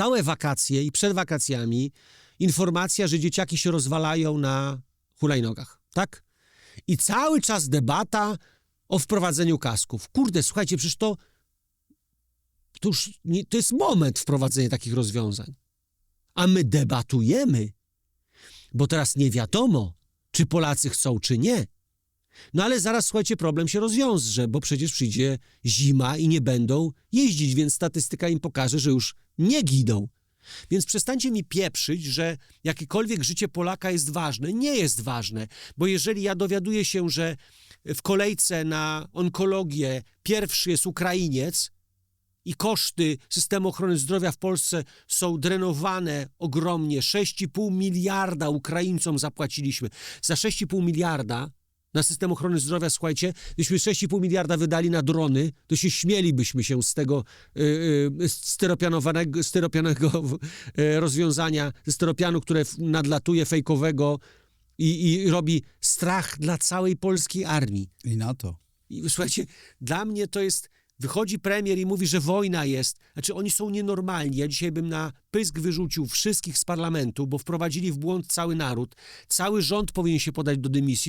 całe wakacje i przed wakacjami informacja, że dzieciaki się rozwalają na hulajnogach, tak? I cały czas debata o wprowadzeniu kasków. Kurde, słuchajcie, przecież to, to już nie, to jest moment wprowadzenia takich rozwiązań. A my debatujemy, bo teraz nie wiadomo, czy Polacy chcą, czy nie. No ale zaraz, słuchajcie, problem się rozwiąże, bo przecież przyjdzie zima i nie będą jeździć, więc statystyka im pokaże, że już nie giną. Więc przestańcie mi pieprzyć, że jakiekolwiek życie Polaka jest ważne. Nie jest ważne, bo jeżeli ja dowiaduję się, że w kolejce na onkologię pierwszy jest Ukrainiec i koszty systemu ochrony zdrowia w Polsce są drenowane ogromnie, 6,5 miliarda Ukraińcom zapłaciliśmy. Za 6,5 miliarda na system ochrony zdrowia, słuchajcie, gdybyśmy 6,5 miliarda wydali na drony, to się śmielibyśmy się z tego yy, styropianowanego, styropianego yy, rozwiązania, ze styropianu, które nadlatuje fejkowego i, i robi strach dla całej polskiej armii. I na to. I słuchajcie, dla mnie to jest. Wychodzi premier i mówi, że wojna jest. Znaczy, oni są nienormalni. Ja dzisiaj bym na pysk wyrzucił wszystkich z parlamentu, bo wprowadzili w błąd cały naród. Cały rząd powinien się podać do dymisji.